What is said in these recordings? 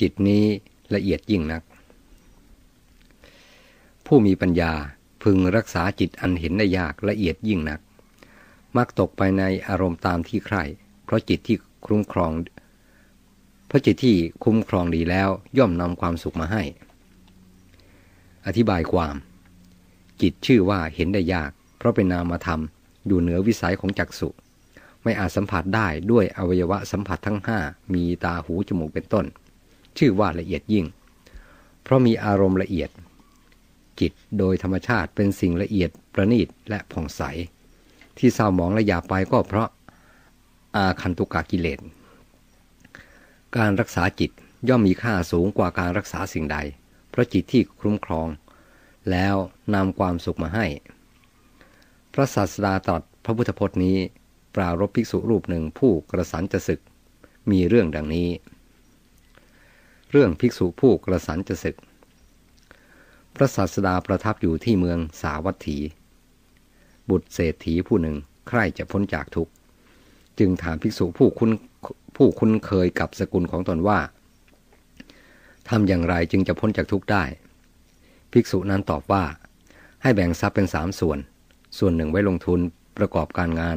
จิตนี้ละเอียดยิ่งนัก ผู้มีปัญญาพึงรักษาจิตอันเห็นได้ยากละเอียดยิ่งนัก มักตกไปในอารมณ์ตามที่ใคร่เพราะจิตที่คุ้มครอง เพราะจิตที่คุ้มครองดีแล้วย่อมนำความสุขมาให้ อธิบายความ จิตชื่อว่าเห็นได้ยาก เพราะเป็นนามธรรมอยู่เหนือวิสัยของจักสุไม่อาจสัมผัสได้ด้วยอวัยวะสัมผัสทั้งห้ามีตาหูจมูกเป็นต้น ชื่อว่าละเอียดยิ่ง เพราะมีอารมณ์ละเอียด จิตโดยธรรมชาติเป็นสิ่งละเอียดประณีตและผ่องใส ที่เศร้าหมองและหยาไปก็เพราะอาคันตุกากิเลส การรักษาจิตย่อมมีค่าสูงกว่าการรักษาสิ่งใด เพราะจิตที่คุ้มครอง แล้วนำความสุขมาให้ พระศาสดาตรัสพระพุทธพจน์นี้ ปรารบภิกษุรูปหนึ่งผู้กระสันจะศึก มีเรื่องดังนี้ เรื่องภิกษุผู้กระสันจะศึก พระศาสดาประทับอยู่ที่เมืองสาวัตถี บุตรเศรษฐีผู้หนึ่งใคร่จะพ้นจากทุกข์ จึงถามภิกษุผู้คุ้นผู้คุ้นเคยกับสกุลของตนว่าทำอย่างไรจึงจะพ้นจากทุกข์ได้ ภิกษุนั้นตอบว่า ให้แบ่งทรัพย์เป็นสามส่วน ส่วนหนึ่งไว้ลงทุนประกอบการงาน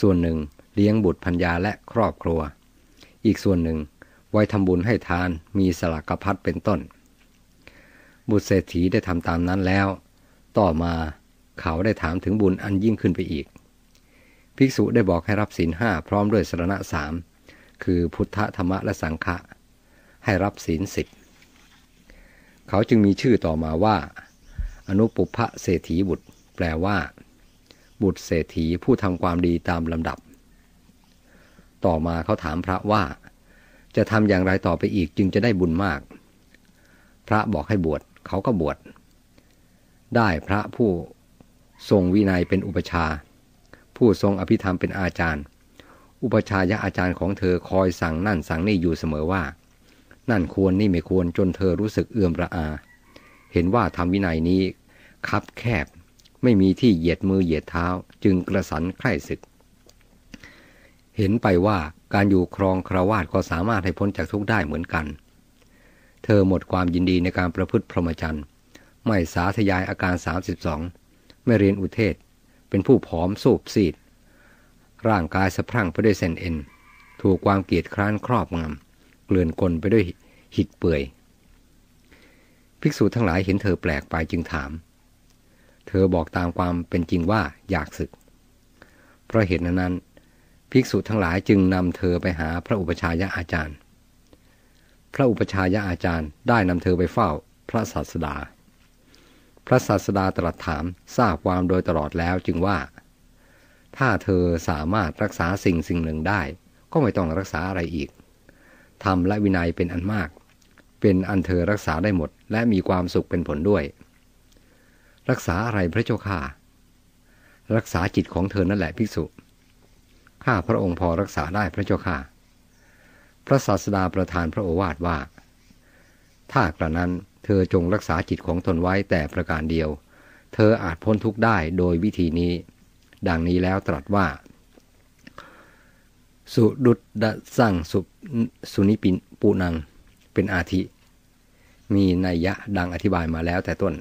ส่วนหนึ่งเลี้ยงบุตรพัญญาและครอบครัว อีกส่วนหนึ่ง ไว้ทำบุญให้ทานมีสลักพัดเป็นต้น บุตรเศรษฐีได้ทำตามนั้นแล้ว ต่อมาเขาได้ถามถึงบุญอันยิ่งขึ้นไปอีก ภิกษุได้บอกให้รับศีลห้าพร้อมด้วยสรณะสามคือพุทธธรรมะและสังฆะให้รับศีลสิทธิ์เขาจึงมีชื่อต่อมาว่า อนุปุพะเศรษฐีบุตร แปลว่า บุตรเศรษฐีผู้ทำความดีตามลำดับ ต่อมาเขาถามพระว่า จะทำอย่างไรต่อไปอีกจึงจะได้บุญมาก พระบอกให้บวชเขาก็บวชได้พระผู้ทรงวินัยเป็นอุปชา ผู้ทรงอภิธรรมเป็นอาจารย์ อุปชายะอาจารย์ของเธอคอยสั่งนั่นสั่งนี่อยู่เสมอว่า นั่นควรนี่ไม่ควรจนเธอรู้สึกเอื่อมระอา เห็นว่าทำวินัยนี้คับแคบไม่มีที่เหยียดมือเหยียดเท้าจึงกระสันใคร่ศึก เห็นไปว่าการอยู่ครองคราวาสก็สามารถให้พ้นจากทุกได้เหมือนกัน เธอหมดความยินดีในการประพฤติพรหมจรรย์ ไม่สาธยายอาการ 32 ไม่เรียนอุเทศ เป็นผู้ผอมสูบซีด ร่างกายสะพรั่งไปด้วยเส้นเอ็น ถูกความเกียดคร้านครอบงำ เกลื่อนกลไปด้วยหิดเปื่อย ภิกษุทั้งหลายเห็นเธอแปลกไปจึงถาม เธอบอกตามความเป็นจริงว่าอยากศึก เพราะเหตุนั้น ภิกษุทั้งหลายจึงนำเธอไปหาพระอุปชายะอาจารย์ พระอุปชายะอาจารย์ได้นำเธอไปเฝ้าพระศาสดา พระศาสดาตรัสถามทราบความโดยตลอดแล้วจึงว่า ถ้าเธอสามารถรักษาสิ่งสิ่งหนึ่งได้ ก็ไม่ต้องรักษาอะไรอีกทำและวินัยเป็นอันมาก เป็นอันเธอรักษาได้หมด และมีความสุขเป็นผลด้วย รักษาอะไรพระเจ้าข้ารักษาจิตของเธอนั่นแหละภิกษุ ข้าพระองค์พอรักษาได้พระเจ้าข้าพระศาสดาประทานพระโอวาทว่า ถ้ากระนั้นเธอจงรักษาจิตของตนไว้แต่ประการเดียว เธออาจพ้นทุกข์ได้โดยวิธีนี้ ดังนี้แล้วตรัสว่า สุดุดดสร้างสุสุนิปินปูนังเป็นอาทิ มีนัยยะดังอธิบายมาแล้วแต่ต้น